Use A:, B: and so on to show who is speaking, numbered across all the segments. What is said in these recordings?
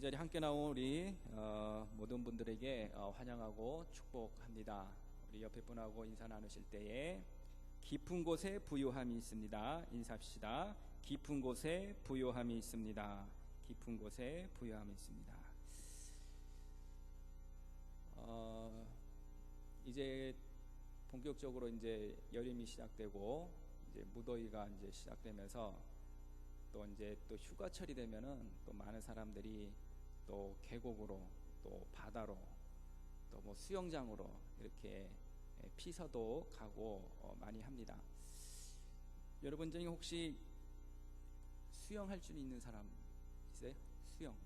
A: 이 자리에 함께 나온 우리 어, 모든 분들에게 어, 환영하고 축복합니다. 우리 옆에 분하고 인사 나누실 때에 깊은 곳에 부요함이 있습니다. 인사합시다. 깊은 곳에 부요함이 있습니다. 깊은 곳에 부요함이 있습니다. 어, 이제 본격적으로 이제 여름이 시작되고 이제 무더위가 이제 시작되면서 또 이제 또 휴가철이 되면은 또 많은 사람들이 또 계곡으로 또 바다로 또 뭐 수영장으로 이렇게 피서도 가고 어, 많이 합니다. 여러분 중에 혹시 수영할 줄 있는 사람 있어요? 수영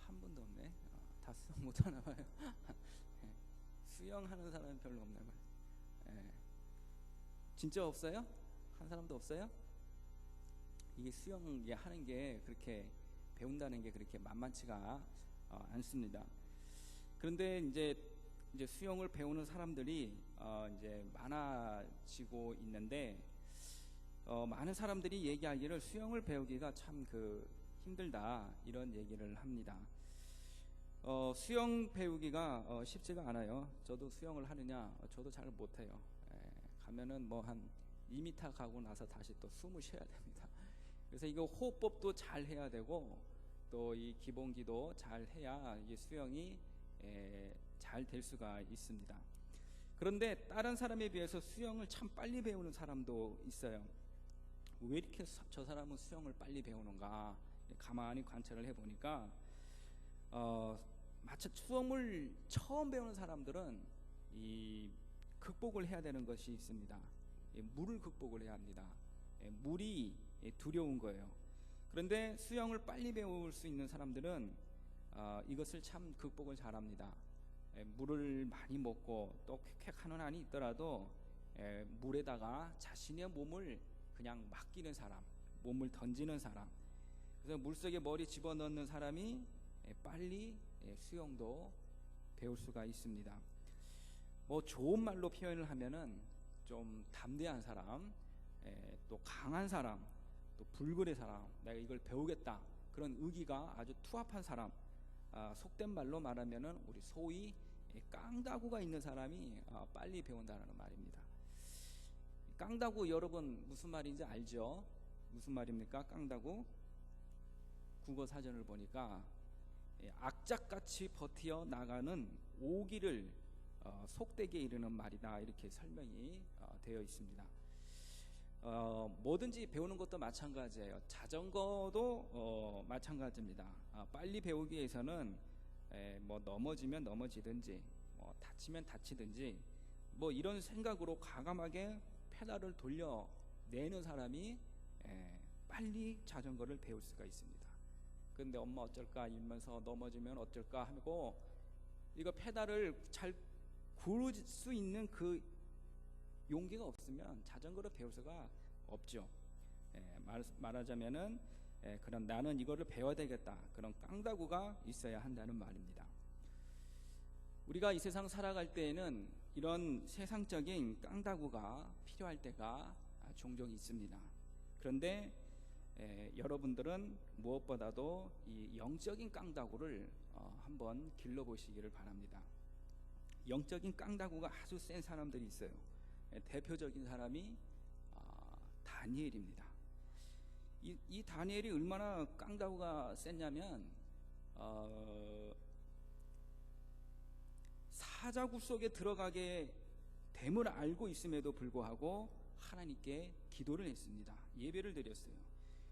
A: 한 분도 없네. 어, 다 수영 못 하나 봐요. 예. 수영하는 사람은 별로 없나 봐요. 예. 진짜 없어요? 한 사람도 없어요? 이게 수영 하는 게 그렇게 배운다는 게 그렇게 만만치가 어, 않습니다. 그런데 이제 이제 수영을 배우는 사람들이 어, 이제 많아지고 있는데 어, 많은 사람들이 얘기하기를 수영을 배우기가 참 그 힘들다 이런 얘기를 합니다. 어, 수영 배우기가 어, 쉽지가 않아요. 저도 수영을 하느냐? 어, 저도 잘 못해요. 예, 가면은 뭐 한 2m 가고 나서 다시 또 숨을 쉬어야 됩니다. 그래서 이거 호흡법도 잘 해야 되고 또 이 기본기도 잘 해야 이 수영이 잘 될 수가 있습니다. 그런데 다른 사람에 비해서 수영을 참 빨리 배우는 사람도 있어요. 왜 이렇게 저 사람은 수영을 빨리 배우는가 가만히 관찰을 해보니까 어, 마치 수영을 처음 배우는 사람들은 이 극복을 해야 되는 것이 있습니다. 물을 극복을 해야 합니다. 물이 두려운 거예요. 그런데 수영을 빨리 배울 수 있는 사람들은 어, 이것을 참 극복을 잘합니다. 물을 많이 먹고 또 쾌쾌하는 한이 있더라도 물에다가 자신의 몸을 그냥 맡기는 사람, 몸을 던지는 사람. 그래서 물속에 머리 집어넣는 사람이 빨리 수영도 배울 수가 있습니다. 뭐 좋은 말로 표현을 하면은 좀 담대한 사람, 또 강한 사람, 또 불굴의 사람, 내가 이걸 배우겠다 그런 의기가 아주 투합한 사람, 아, 속된 말로 말하면은 우리 소위 깡다구가 있는 사람이 아, 빨리 배운다는 말입니다. 깡다구 여러분 무슨 말인지 알죠? 무슨 말입니까? 깡다구 국어 사전을 보니까 예, 악착같이 버티어 나가는 오기를 어, 속되게 이르는 말이다 이렇게 설명이 어, 되어 있습니다. 어, 뭐든지 배우는 것도 마찬가지예요. 자전거도 어, 마찬가지입니다. 아, 빨리 배우기 위해서는 에, 뭐 넘어지면 넘어지든지 뭐 다치면 다치든지 뭐 이런 생각으로 과감하게 페달을 돌려 내는 사람이 에, 빨리 자전거를 배울 수가 있습니다. 근데 엄마 어쩔까 이러면서 넘어지면 어쩔까 하고 이거 페달을 잘 구를 수 있는 그 용기가 없으면 자전거를 배울 수가 없죠. 예, 말, 하자면은 예, 그런 나는 이거를 배워야 되겠다 그런 깡다구가 있어야 한다는 말입니다. 우리가 이 세상 살아갈 때에는 이런 세상적인 깡다구가 필요할 때가 종종 있습니다. 그런데 예, 여러분들은 무엇보다도 이 영적인 깡다구를 어, 한번 길러보시기를 바랍니다. 영적인 깡다구가 아주 센 사람들이 있어요. 예, 대표적인 사람이 어, 다니엘입니다. 이, 이, 다니엘이 얼마나 깡다구가 셌냐면 어, 사자굴 속에 들어가게 됨을 알고 있음에도 불구하고 하나님께 기도를 했습니다. 예배를 드렸어요.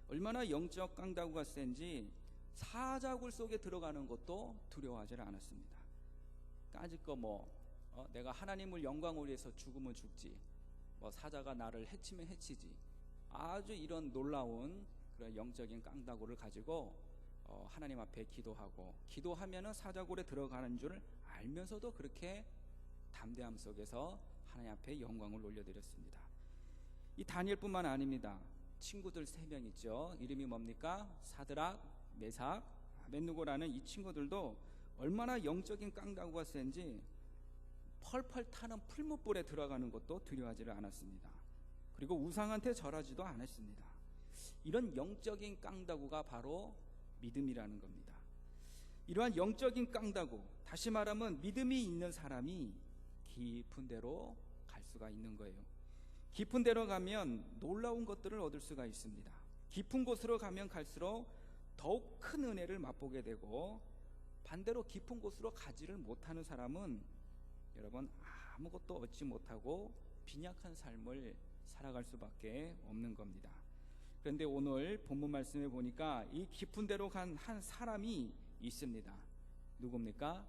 A: 얼마나 영적 깡다구가 센지 사자굴 속에 들어가는 것도 두려워하지 않았습니다. 까짓 거뭐 어, 내가 하나님을 영광을 위해서 죽으면 죽지 뭐 사자가 나를 해치면 해치지 아주 이런 놀라운 그런 영적인 깡다구를 가지고 어, 하나님 앞에 기도하고 기도하면은 사자굴에 들어가는 줄 알면서도 그렇게 담대함 속에서 하나님 앞에 영광을 올려드렸습니다. 이 다니엘뿐만 아닙니다. 친구들 세 명 있죠. 이름이 뭡니까? 사드락, 메삭, 아벤누고라는 이 친구들도 얼마나 영적인 깡다구가 센지 펄펄 타는 풀무불에 들어가는 것도 두려워하지를 않았습니다. 그리고 우상한테 절하지도 않았습니다. 이런 영적인 깡다구가 바로 믿음이라는 겁니다. 이러한 영적인 깡다구, 다시 말하면 믿음이 있는 사람이 깊은 데로 갈 수가 있는 거예요. 깊은 데로 가면 놀라운 것들을 얻을 수가 있습니다. 깊은 곳으로 가면 갈수록 더욱 큰 은혜를 맛보게 되고 반대로 깊은 곳으로 가지를 못하는 사람은 여러분 아무것도 얻지 못하고 빈약한 삶을 살아갈 수밖에 없는 겁니다. 그런데 오늘 본문 말씀에 보니까 이 깊은 데로 간 한 사람이 있습니다. 누굽니까?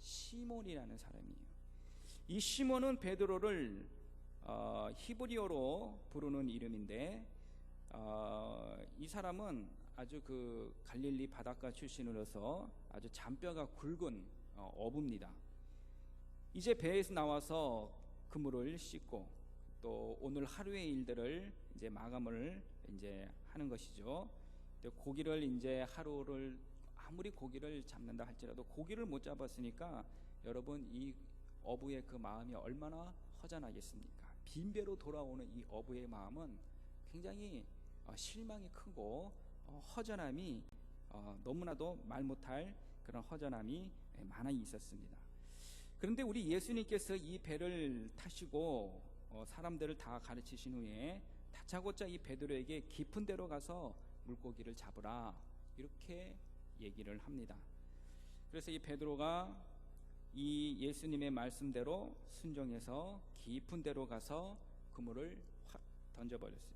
A: 시몬이라는 사람이에요. 이 시몬은 베드로를 어, 히브리어로 부르는 이름인데 어, 이 사람은 아주 그 갈릴리 바닷가 출신으로서 아주 잔뼈가 굵은 어, 어부입니다. 이제 배에서 나와서 그물을 씻고 또 오늘 하루의 일들을 이제 마감을 이제 하는 것이죠. 고기를 이제 하루를 아무리 고기를 잡는다 할지라도 고기를 못 잡았으니까 여러분 이 어부의 그 마음이 얼마나 허전하겠습니까? 빈배로 돌아오는 이 어부의 마음은 굉장히 어, 실망이 크고 어, 허전함이 어, 너무나도 말 못할 그런 허전함이 많아 있었습니다. 그런데 우리 예수님께서 이 배를 타시고 사람들을 다 가르치신 후에 다차고짜 이 베드로에게 깊은 데로 가서 물고기를 잡으라 이렇게 얘기를 합니다. 그래서 이 베드로가 이 예수님의 말씀대로 순종해서 깊은 데로 가서 그물을 확 던져버렸어요.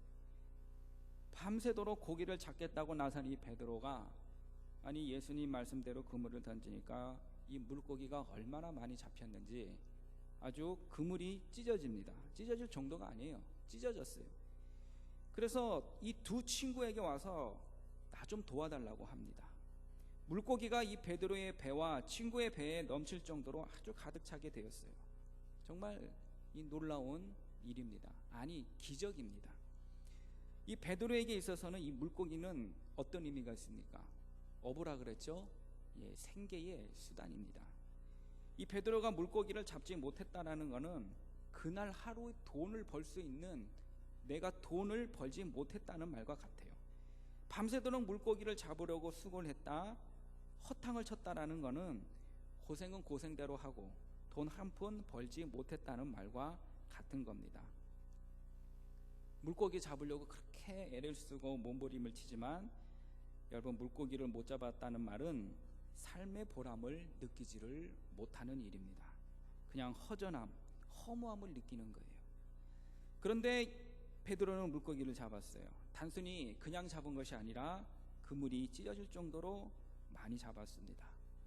A: 밤새도록 고기를 잡겠다고 나선 이 베드로가 아니 예수님 말씀대로 그물을 던지니까 이 물고기가 얼마나 많이 잡혔는지 아주 그물이 찢어집니다. 찢어질 정도가 아니에요. 찢어졌어요. 그래서 이 두 친구에게 와서 나 좀 도와달라고 합니다. 물고기가 이 베드로의 배와 친구의 배에 넘칠 정도로 아주 가득 차게 되었어요. 정말 이 놀라운 일입니다. 아니 기적입니다. 이 베드로에게 있어서는 이 물고기는 어떤 의미가 있습니까? 어부라 그랬죠. 예, 생계의 수단입니다. 이 베드로가 물고기를 잡지 못했다라는 것은 그날 하루 돈을 벌 수 있는 내가 돈을 벌지 못했다는 말과 같아요. 밤새도록 물고기를 잡으려고 수고를 했다. 허탕을 쳤다라는 것은 고생은 고생대로 하고 돈 한 푼 벌지 못했다는 말과 같은 겁니다. 물고기 잡으려고 그렇게 애를 쓰고 몸부림을 치지만 여러분 물고기를 못 잡았다는 말은 삶의 보람을 느끼지를 못하는 일입니다. 그냥 허전함, 허무함을 느끼는 거예요. 그런데 베드로는 물고기를 잡았어요. 단순히 그냥 잡은 것이 아니라 그물이 찢어질 정도로 많이 잡았습니다.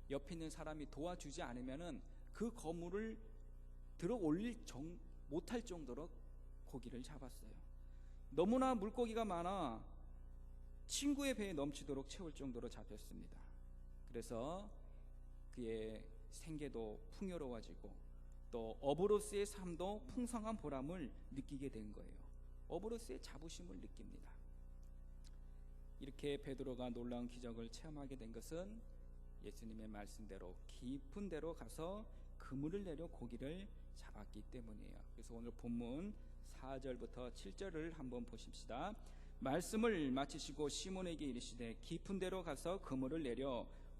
A: 옆에 있는 사람이 도와주지 않으면은 그 거물을 들어 올릴 정, 못할 정도로 고기를 잡았어요. 너무나 물고기가 많아 친구의 배에 넘치도록 채울 정도로 잡혔습니다. 그래서 그의 생계도 풍요로워지고 또 어브로스의 삶도 풍성한 보람을 느끼게 된 거예요. 어브로스의 자부심을 느낍니다. 이렇게 베드로가 놀라운 기적을 체험하게 된 것은 예수님의 말씀대로 깊은 데로 가서 그물을 내려 고기를 잡았기 때문이에요. 그래서 오늘 본문 4절부터 7절을 한번 보십시다. 말씀을 마치시고 시몬에게 이르시되 깊은 데로 가서 그물을 내려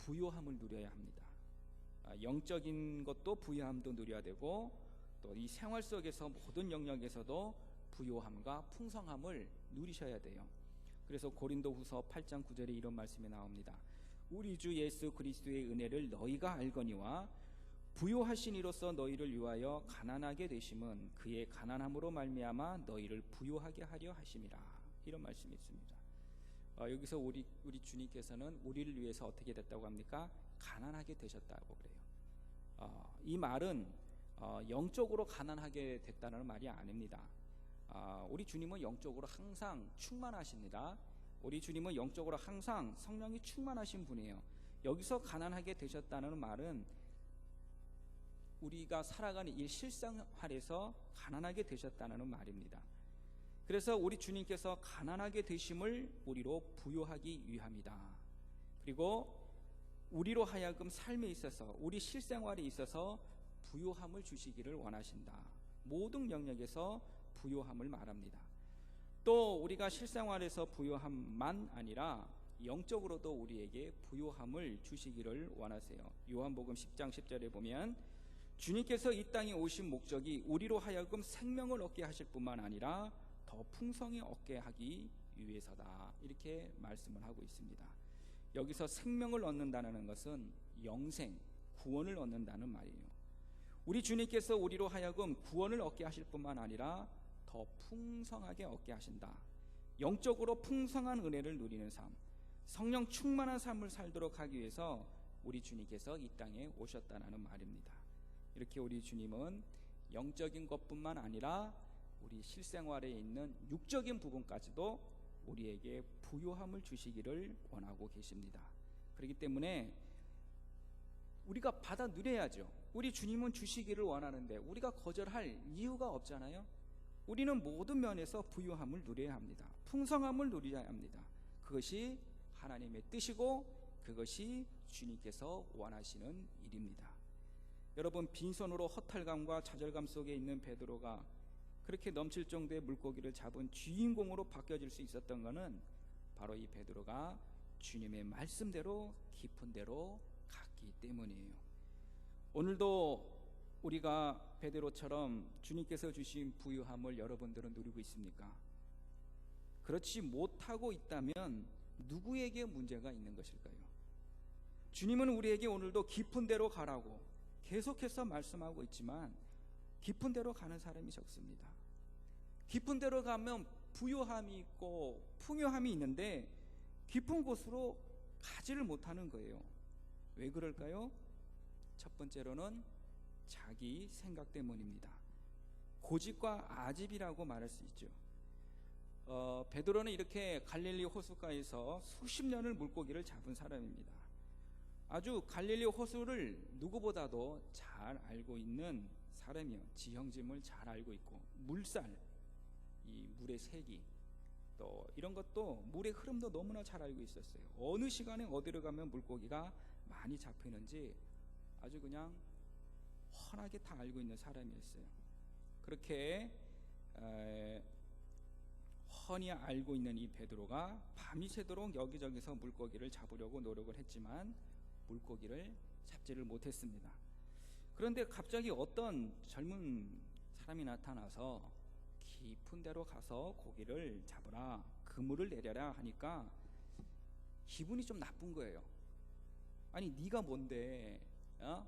A: 부요함을 누려야 합니다. 아, 영적인 것도 부요함도 누려야 되고 또 이 생활 속에서 모든 영역에서도 부요함과 풍성함을 누리셔야 돼요. 그래서 고린도후서 8장 9절에 이런 말씀이 나옵니다. 우리 주 예수 그리스도의 은혜를 너희가 알거니와 부요하신 이로서 너희를 위하여 가난하게 되심은 그의 가난함으로 말미암아 너희를 부요하게 하려 하심이라 이런 말씀이 있습니다. 어, 여기서 우리 우리 주님께서는 우리를 위해서 어떻게 됐다고 합니까? 가난하게 되셨다고 그래요. 어, 이 말은 어, 영적으로 가난하게 됐다는 말이 아닙니다. 아, 우리 주님은 영적으로 항상 충만하십니다. 우리 주님은 영적으로 항상 성령이 충만하신 분이에요. 여기서 가난하게 되셨다는 말은 우리가 살아가는 이 실생활에서 가난하게 되셨다는 말입니다. 그래서 우리 주님께서 가난하게 되심을 우리로 부여하기 위함이다. 그리고 우리로 하여금 삶에 있어서 우리 실생활에 있어서 부요함을 주시기를 원하신다. 모든 영역에서 부요함을 말합니다. 또 우리가 실생활에서 부요함만 아니라 영적으로도 우리에게 부요함을 주시기를 원하세요. 요한복음 10장 10절에 보면 주님께서 이 땅에 오신 목적이 우리로 하여금 생명을 얻게 하실 뿐만 아니라 더 풍성히 얻게 하기 위해서다. 이렇게 말씀을 하고 있습니다. 여기서 생명을 얻는다는 것은 영생, 구원을 얻는다는 말이에요. 우리 주님께서 우리로 하여금 구원을 얻게 하실 뿐만 아니라 더 풍성하게 얻게 하신다. 영적으로 풍성한 은혜를 누리는 삶, 성령 충만한 삶을 살도록 하기 위해서 우리 주님께서 이 땅에 오셨다는 말입니다. 이렇게 우리 주님은 영적인 것뿐만 아니라 우리 실생활에 있는 육적인 부분까지도 우리에게 부요함을 주시기를 원하고 계십니다. 그렇기 때문에 우리가 받아 누려야죠. 우리 주님은 주시기를 원하는데 우리가 거절할 이유가 없잖아요. 우리는 모든 면에서 부유함을 누려야 합니다. 풍성함을 누려야 합니다. 그것이 하나님의 뜻이고 그것이 주님께서 원하시는 일입니다. 여러분 빈손으로 허탈감과 좌절감 속에 있는 베드로가 그렇게 넘칠 정도의 물고기를 잡은 주인공으로 바뀌어질 수 있었던 것은 바로 이 베드로가 주님의 말씀대로 깊은 대로 갔기 때문이에요. 오늘도 우리가 베드로처럼 주님께서 주신 부유함을 여러분들은 누리고 있습니까? 그렇지 못하고 있다면 누구에게 문제가 있는 것일까요? 주님은 우리에게 오늘도 깊은 대로 가라고 계속해서 말씀하고 있지만 깊은 데로 가는 사람이 적습니다. 깊은 데로 가면 부요함이 있고 풍요함이 있는데 깊은 곳으로 가지를 못하는 거예요. 왜 그럴까요? 첫 번째로는 자기 생각 때문입니다. 고집과 아집이라고 말할 수 있죠. 어, 베드로는 이렇게 갈릴리 호수가에서 수십 년을 물고기를 잡은 사람입니다. 아주 갈릴리 호수를 누구보다도 잘 알고 있는 사람이요. 지형짐을 잘 알고 있고 물살, 이 물의 색이 또 이런 것도 물의 흐름도 너무나 잘 알고 있었어요. 어느 시간에 어디로 가면 물고기가 많이 잡히는지 아주 그냥 훤하게 다 알고 있는 사람이었어요. 그렇게 에, 훤히 알고 있는 이 베드로가 밤이 새도록 여기저기서 물고기를 잡으려고 노력을 했지만 물고기를 잡지를 못했습니다. 그런데 갑자기 어떤 젊은 사람이 나타나서 깊은 데로 가서 고기를 잡으라 그물을 내려라 하니까 기분이 좀 나쁜 거예요. 아니 네가 뭔데 어?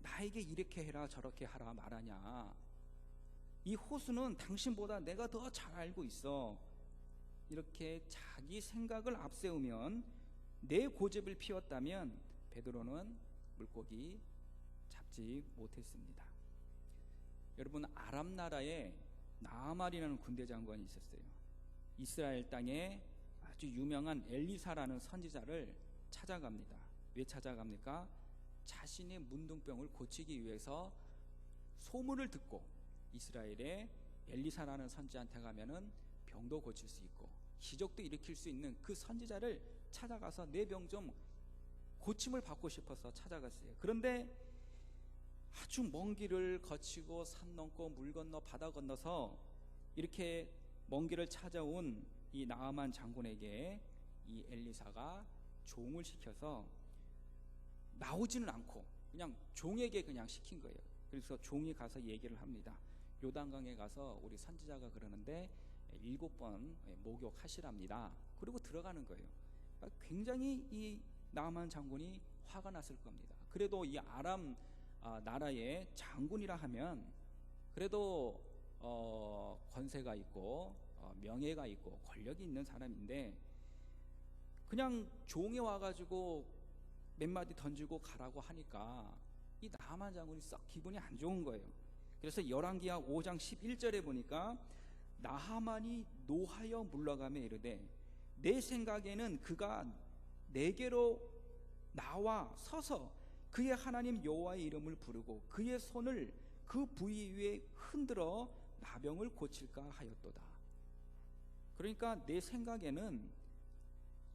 A: 나에게 이렇게 해라 저렇게 하라 말하냐 이 호수는 당신보다 내가 더 잘 알고 있어 이렇게 자기 생각을 앞세우면 내 고집을 피웠다면 베드로는 물고기 잡지 못했습니다. 여러분 아람 나라에 나아말이라는 군대 장관이 있었어요. 이스라엘 땅에 아주 유명한 엘리사라는 선지자를 찾아갑니다. 왜 찾아갑니까? 자신의 문둥병을 고치기 위해서 소문을 듣고 이스라엘에 엘리사라는 선지한테 가면은 병도 고칠 수 있고 기적도 일으킬 수 있는 그 선지자를 찾아가서 내 병 좀 고침을 받고 싶어서 찾아갔어요. 그런데 아주 먼 길을 거치고 산 넘고 물 건너 바다 건너서 이렇게 먼 길을 찾아온 이 나아만 장군에게 이 엘리사가 종을 시켜서 나오지는 않고 그냥 종에게 그냥 시킨 거예요. 그래서 종이 가서 얘기를 합니다. 요단강에 가서 우리 선지자가 그러는데 일곱 번 목욕하시랍니다. 그리고 들어가는 거예요. 그러니까 굉장히 이 나만 장군이 화가 났을 겁니다. 그래도 이 아람 아, 나라의 장군이라 하면 그래도 어, 권세가 있고 어, 명예가 있고 권력이 있는 사람인데 그냥 종에 와가지고 몇 마디 던지고 가라고 하니까 이 나만 장군이 썩 기분이 안 좋은 거예요. 그래서 열왕기하 5장 11절에 보니까 나하만이 노하여 물러가며 이르되 내 생각에는 그가 내게로 나와 서서 그의 하나님 여호와의 이름을 부르고 그의 손을 그 부위 위에 흔들어 나병을 고칠까 하였도다. 그러니까 내 생각에는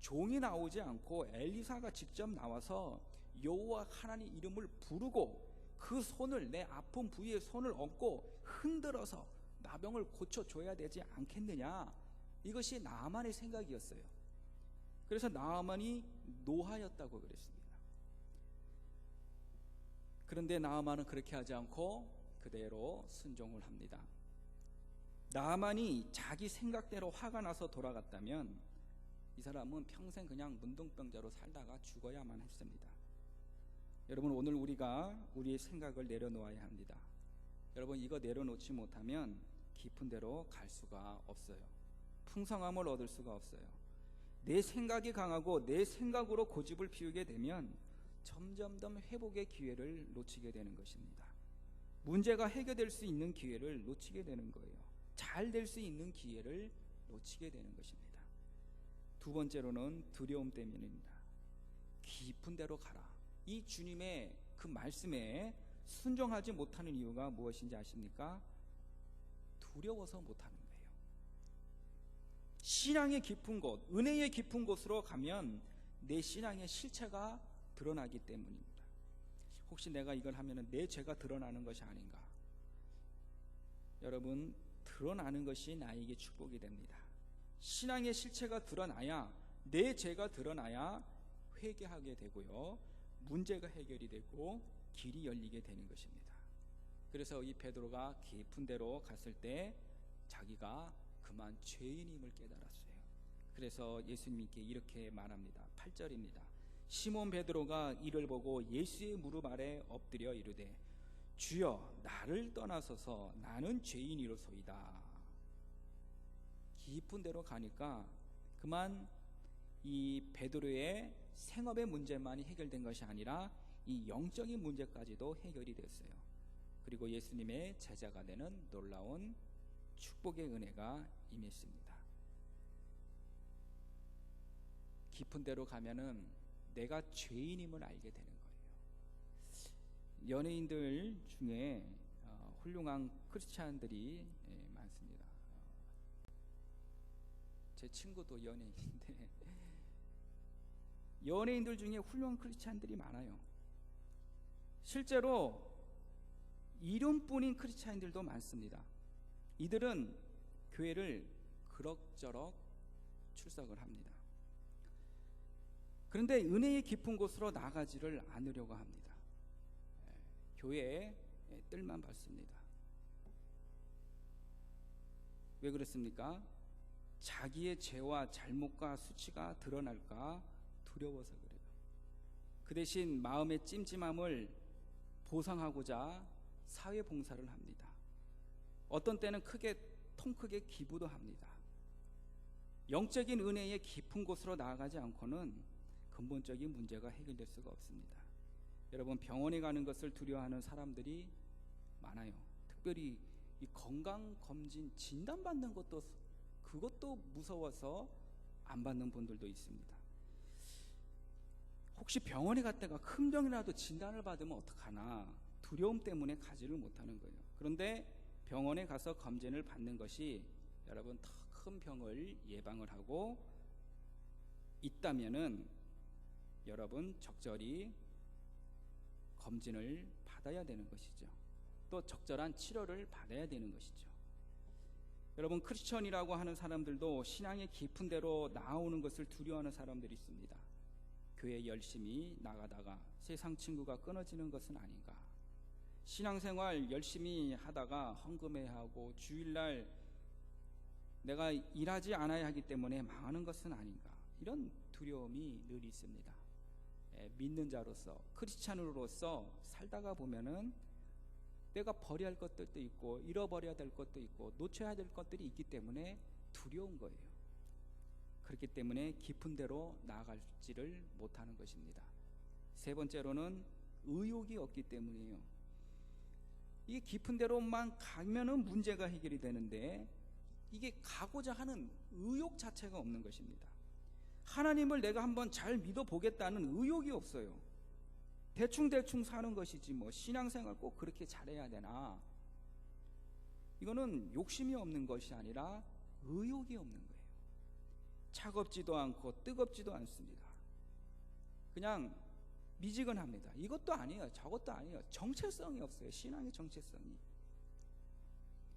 A: 종이 나오지 않고 엘리사가 직접 나와서 여호와 하나님 이름을 부르고 그 손을 내 아픈 부위에 손을 얹고 흔들어서 나병을 고쳐 줘야 되지 않겠느냐 이것이 나만의 생각이었어요. 그래서 나만이 노하였다고 그랬습니다. 그런데 나만은 그렇게 하지 않고 그대로 순종을 합니다. 나만이 자기 생각대로 화가 나서 돌아갔다면 이 사람은 평생 그냥 문둥병자로 살다가 죽어야만 했습니다. 여러분 오늘 우리가 우리의 생각을 내려놓아야 합니다. 여러분 이거 내려놓지 못하면 깊은 데로 갈 수가 없어요. 풍성함을 얻을 수가 없어요. 내 생각이 강하고 내 생각으로 고집을 피우게 되면 점점점 회복의 기회를 놓치게 되는 것입니다. 문제가 해결될 수 있는 기회를 놓치게 되는 거예요. 잘 될 수 있는 기회를 놓치게 되는 것입니다. 두 번째로는 두려움 때문입니다. 깊은 데로 가라. 이 주님의 그 말씀에 순종하지 못하는 이유가 무엇인지 아십니까? 두려워서 못하는 거예요. 신앙의 깊은 곳, 은혜의 깊은 곳으로 가면 내 신앙의 실체가 드러나기 때문입니다. 혹시 내가 이걸 하면 내 죄가 드러나는 것이 아닌가? 여러분, 드러나는 것이 나에게 축복이 됩니다. 신앙의 실체가 드러나야 내 죄가 드러나야 회개하게 되고요. 문제가 해결이 되고 길이 열리게 되는 것입니다. 그래서 이 베드로가 깊은 데로 갔을 때 자기가 그만 죄인임을 깨달았어요. 그래서 예수님께 이렇게 말합니다. 8절입니다. 시몬 베드로가 이를 보고 예수의 무릎 아래 엎드려 이르되 주여 나를 떠나서서 나는 죄인이로소이다. 깊은 데로 가니까 그만 이 베드로의 생업의 문제만이 해결된 것이 아니라 이 영적인 문제까지도 해결이 됐어요. 그리고 예수님의 제자가 되는 놀라운 축복의 은혜가 임했습니다. 깊은 데로 가면은 내가 죄인임을 알게 되는 거예요. 연예인들 중에 어, 훌륭한 크리스찬들이 예, 많습니다. 제 친구도 연예인인데 연예인들 중에 훌륭한 크리스찬들이 많아요. 실제로 이름뿐인 크리스찬들도 많습니다. 이들은 교회를 그럭저럭 출석을 합니다. 그런데 은혜의 깊은 곳으로 나가지를 않으려고 합니다. 예, 교회에 뜰만 받습니다. 왜 그렇습니까? 자기의 죄와 잘못과 수치가 드러날까 두려워서 그래요. 그 대신 마음의 찜찜함을 보상하고자 사회 봉사를 합니다. 어떤 때는 크게 통 크게 기부도 합니다. 영적인 은혜의 깊은 곳으로 나아가지 않고는 근본적인 문제가 해결될 수가 없습니다. 여러분 병원에 가는 것을 두려워하는 사람들이 많아요. 특별히 이 건강 검진 진단 받는 것도 그것도 무서워서 안 받는 분들도 있습니다. 혹시 병원에 갔다가 큰 병이라도 진단을 받으면 어떡하나 두려움 때문에 가지를 못하는 거예요. 그런데 병원에 가서 검진을 받는 것이 여러분 더 큰 병을 예방을 하고 있다면은 여러분 적절히 검진을 받아야 되는 것이죠. 또 적절한 치료를 받아야 되는 것이죠. 여러분 크리스천이라고 하는 사람들도 신앙의 깊은 데로 나오는 것을 두려워하는 사람들이 있습니다. 교회 열심히 나가다가 세상 친구가 끊어지는 것은 아닌가? 신앙생활 열심히 하다가 헌금해 하고 주일날 내가 일하지 않아야 하기 때문에 망하는 것은 아닌가? 이런 두려움이 늘 있습니다. 예, 믿는 자로서 크리스찬으로서 살다가 보면은 내가 버려야 할 것들도 있고 잃어버려야 될 것도 있고 놓쳐야 될 것들이 있기 때문에 두려운 거예요. 그렇기 때문에 깊은 데로 나아갈지를 못하는 것입니다. 세 번째로는 의욕이 없기 때문이에요. 이게 깊은 데로만 가면은 문제가 해결이 되는데 이게 가고자 하는 의욕 자체가 없는 것입니다. 하나님을 내가 한번 잘 믿어 보겠다는 의욕이 없어요. 대충 대충 사는 것이지 뭐 신앙생활 꼭 그렇게 잘해야 되나? 이거는 욕심이 없는 것이 아니라 의욕이 없는 거예요. 차갑지도 않고 뜨겁지도 않습니다. 그냥 미지근합니다. 이것도 아니에요. 저것도 아니에요. 정체성이 없어요. 신앙의 정체성이.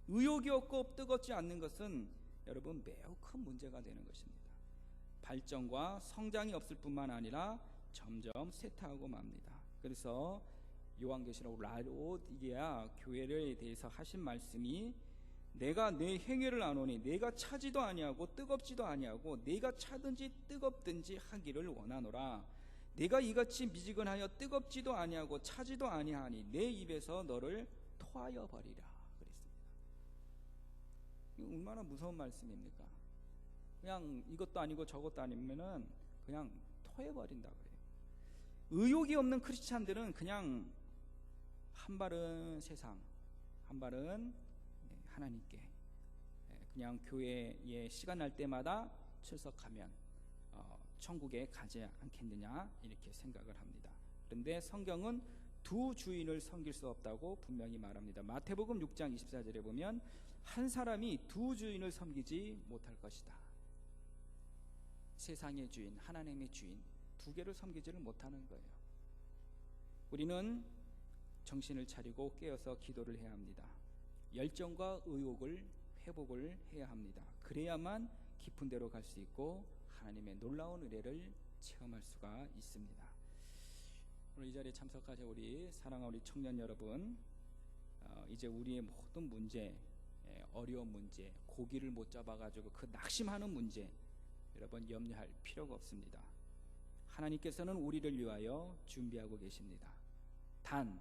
A: 의욕이 없고 뜨겁지 않는 것은 여러분 매우 큰 문제가 되는 것입니다. 발전과 성장이 없을 뿐만 아니라 점점 쇠퇴하고 맙니다. 그래서 요한계시록 라오디게아 교회에 대해서 하신 말씀이 내가 내 행위를 아노니 내가 차지도 아니하고 뜨겁지도 아니하고 내가 차든지 뜨겁든지 하기를 원하노라 내가 이같이 미지근하여 뜨겁지도 아니하고 차지도 아니하니 내 입에서 너를 토하여 버리라 그랬습니다. 얼마나 무서운 말씀입니까? 그냥 이것도 아니고 저것도 아니면은 그냥 토해 버린다 그래요. 의욕이 없는 크리스찬들은 그냥 한 발은 세상, 한 발은 하나님께 예, 그냥 교회에 시간 날 때마다 출석하면 어, 천국에 가지 않겠느냐 이렇게 생각을 합니다. 그런데 성경은 두 주인을 섬길 수 없다고 분명히 말합니다. 마태복음 6장 24절에 보면 한 사람이 두 주인을 섬기지 못할 것이다. 세상의 주인, 하나님의 주인 두 개를 섬기지를 못하는 거예요. 우리는 정신을 차리고 깨어서 기도를 해야 합니다. 열정과 의욕을 회복을 해야 합니다. 그래야만 깊은 데로 갈 수 있고 하나님의 놀라운 은혜를 체험할 수가 있습니다. 오늘 이 자리에 참석하신 우리 사랑하는 우리 청년 여러분, 어, 이제 우리의 모든 문제, 예, 어려운 문제, 고기를 못 잡아가지고 그 낙심하는 문제, 여러분 염려할 필요가 없습니다. 하나님께서는 우리를 위하여 준비하고 계십니다. 단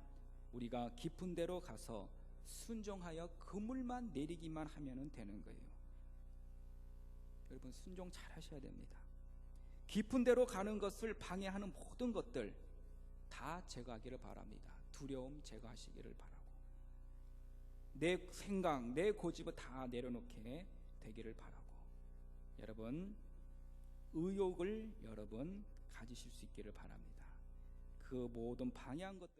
A: 우리가 깊은 데로 가서 순종하여 그물만 내리기만 하면 되는 거예요. 여러분 순종 잘 하셔야 됩니다. 깊은 데로 가는 것을 방해하는 모든 것들 다 제거하기를 바랍니다. 두려움 제거하시기를 바라고 내 생각, 내 고집을 다 내려놓게 되기를 바라고 여러분 의욕을 여러분 가지실 수 있기를 바랍니다. 그 모든 방해한 것들